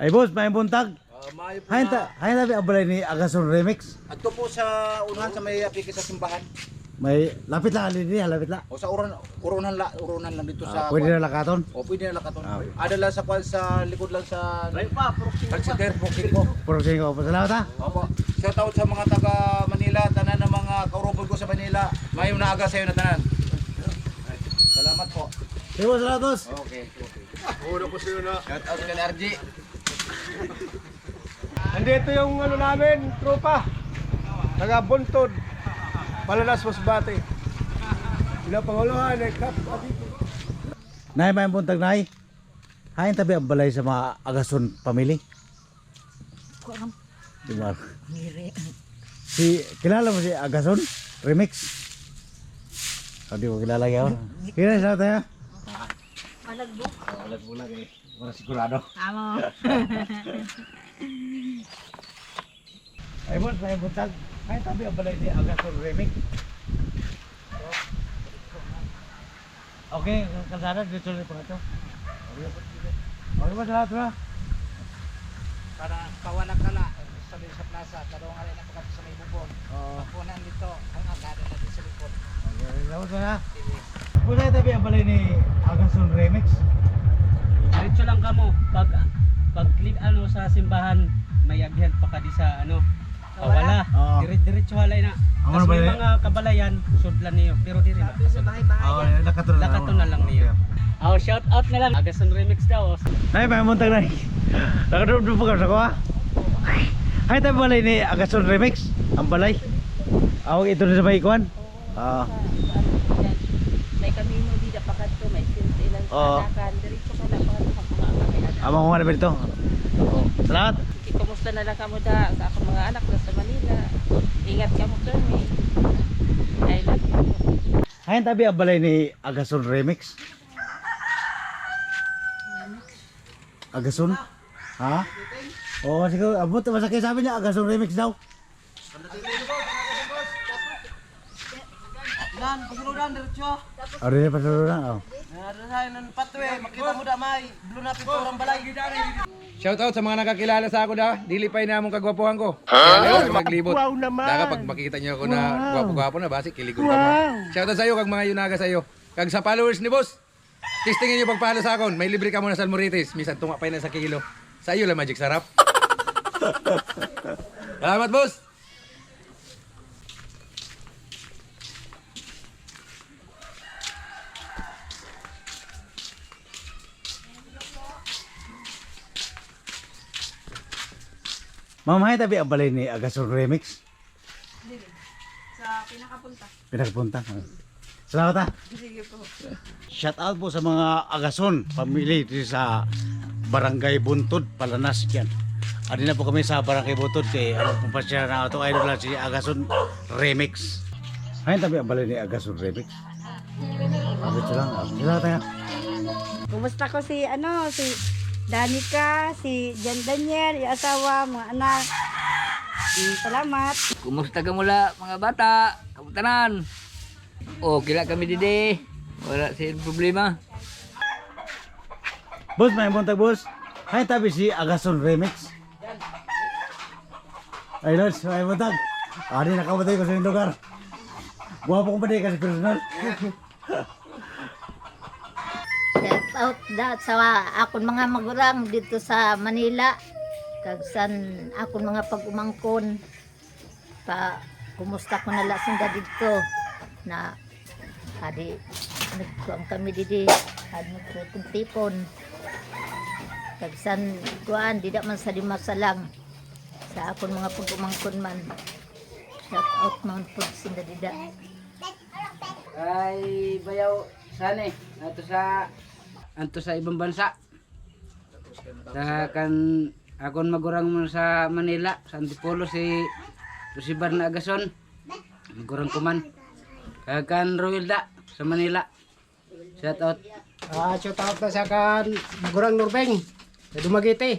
Ay boss, may buntag. Uh, maayo po Hayin na. ta, hayin tabi abalay ni Agason Remix. Ato po sa unahan sa may apiki sa simbahan. May lapit lang ali niya, lapit lang. O sa uran, urunan, la, urunan lang dito Ah, sa... pwede na lakaton. O pwede na lakaton. Ah. Ada lang sa kwan sa likod lang sa... Kalsiter, Proxing po. Puro sa inyo, pasalamat ha. Opo. Shout out sa mga taga Manila, tanan ng mga kaurubol ko sa Manila. Mayong naaga sa iyo na tanan. Salamat po. Sige boss, salamat boss. Okay. okay. Shout out kay RG. Andito yung ano namin, tropa. Taga Buntod. Palanas Masbate. Sila panguluhan, eh, kap, dito. Nay, may buntag nay. Hayin tabi abalay sa mga Agason family. Kurang Diba? miri. Si, kilala mo si Agason Remix? O, di ko kilala yun. Kira sa tayo? Malagbo. Walang bulag eh. Wala sigurado. Amo. Ay boss, may buntag. Hayin tabi abalay ni Agason Remix. Okay, kalsada dito ulit po ito. Okay ba salamat ba? Para pawanak ka na sa sa plaza, tarong alay na pagkat sa may bubon. Oo. Punan dito ang agada natin sa likod. Okay, salamat ba na? Kung tayo tabi abalay ni Agason Remix. Diretso lang kamo pag pag click ano sa simbahan may agyan pa kadi sa ano Awala. Oo. Dire diretso halay na. Tapos na ba mga kabalayan sudlan niyo pero diri na. Sa bahay-bahay. Oh, na Lakato na lang niyo. Oh, shout out na lang. Agason Remix daw. oh. Nay, may muntag na. Nakato na pa ko ha. Ay, tayo balay ni Agason Remix. Ang balay. Awag ito na sa may ikuan. Ah, May kamino di da pakat to, may Oo. sa anakan. Diretso ka mga kami amang ko nga naman ito. Salamat. Sige, kumusta na lang kamo da sa akong mga anak na sa Manila. Ingat kamo dun eh. I love you. Hayan tabi ang balay ni Agason Remix. Agason? Ha? Oo, siguro. Abot, masakit sabi niya, Agason Remix daw. Nan, pasunudan, diretso. Pasuro na. Oh. Narasayan ng patwe, makita mo da may blue na pinturang balay. Shout out sa mga nakakilala sa ako da. Dili pa ina mong kagwapuhan ko. Huh? maglibot. Wow naman. Daga pag makita niyo ako na gwapo-gwapo na basi kilig ko ka mo. Shout out sa iyo kag mga yunaga sa iyo. Kag sa followers ni boss. Testingin niyo pagpalo sa akon. May libre ka muna sa Almorites. Misan tunga pa na sa kilo. Sa iyo lang magic sarap. Salamat boss. Ma'am, hayan tabi ang balay ni Agason Remix. Sa pinakapunta. Pinagpunta. Salamat ha. Sige po. Shout out po sa mga Agason family dito sa Barangay Buntod, Palanas yan. Adi na po kami sa Barangay Buntod kay ano po pa siya na ito idol lang si Agason Remix. Ayun tabi ang balay ni Agason Remix. Abit lang. Salamat ha. Kumusta ko si ano si Danica, si Jan Daniel, yung asawa, mga anak. Mm, salamat. Kumusta ka mula mga bata? Kamutanan? O, kila kami dide. Wala si problema. Boss, may buntag boss. Ayun tabi si Agason Remix. Ay, Lods, may buntag. Adi nakamatay ko sa lugar. Guwapo ko pa din kasi personal. Out da sa akon mga magurang dito sa Manila. Kag san akon mga pag-umangkon. Pa kumusta ko na lasing da dito? Na adi nagkuang kami didi. Adi nagtutong-tipon kag san kuan di man sa dimasalang sa akon mga pag-umangkon man. Shout out man pud sinda dida. Ay, bayaw sane. Ato sa anto sa ibang bansa. Sa kan akon magurang mo sa Manila, sa Antipolo si Lucibar na Agason. Magurang ko man. Kag kan Royalda sa Manila. Shout out. Ah, shout out na sa kan Magurang Nurbeng. Sa Dumagiti.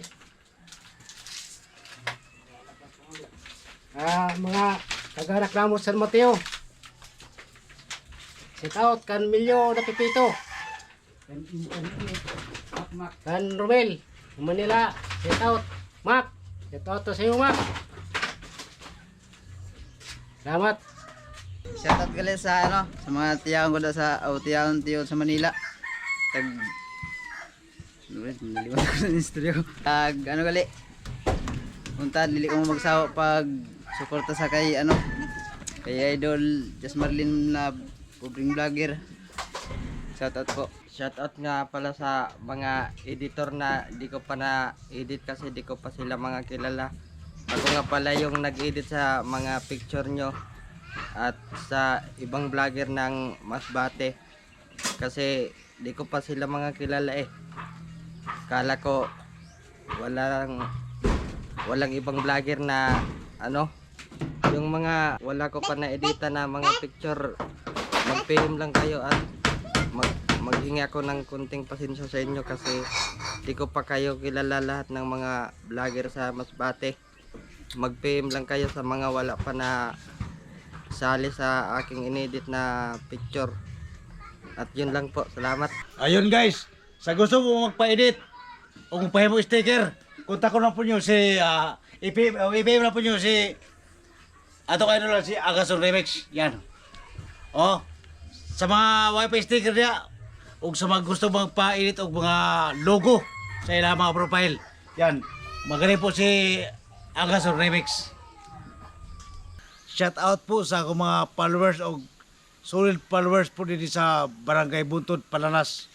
Ah, mga kaganak namo San Mateo. Shout out kan Milyo na Pipito. Kan Romel, Manila. Shout out, Mac. Shout out to sa iyo, Mac. Salamat. Shoutout gali sa ano, sa mga tiyaon ko sa o tiyaon tiyo sa Manila. Tag naliwan ko sa istorya ko. Tag ano gali. Punta dili ko magsawa pag suporta sa kay ano kay idol Just Marlin na pobreng vlogger. Shoutout po. Shoutout nga pala sa mga editor na di ko pa na edit kasi di ko pa sila mga kilala. Ako nga pala yung nag-edit sa mga picture nyo at sa ibang vlogger ng Masbate kasi di ko pa sila mga kilala eh. Kala ko walang walang ibang vlogger na ano yung mga wala ko pa na edita na mga picture mag-PM lang kayo at mag maghingi ako ng kunting pasensya sa inyo kasi di ko pa kayo kilala lahat ng mga vlogger sa Masbate. Mag-PM lang kayo sa mga wala pa na sali sa aking inedit na picture. At yun lang po. Salamat. Ayun guys, sa gusto mo magpa-edit o kung pahe mo sticker, kontak ko na po nyo si, uh, ipim, uh, ipim na po nyo si, ato kayo lang si Agason Remix. Yan. Oh, sa mga wifi sticker niya, o sa mga gusto magpa-edit o mga logo sa ilang mga profile. Yan. Magaling po si Agason Remix. Shout out po sa akong mga followers o solid followers po dito sa Barangay Buntod, Palanas.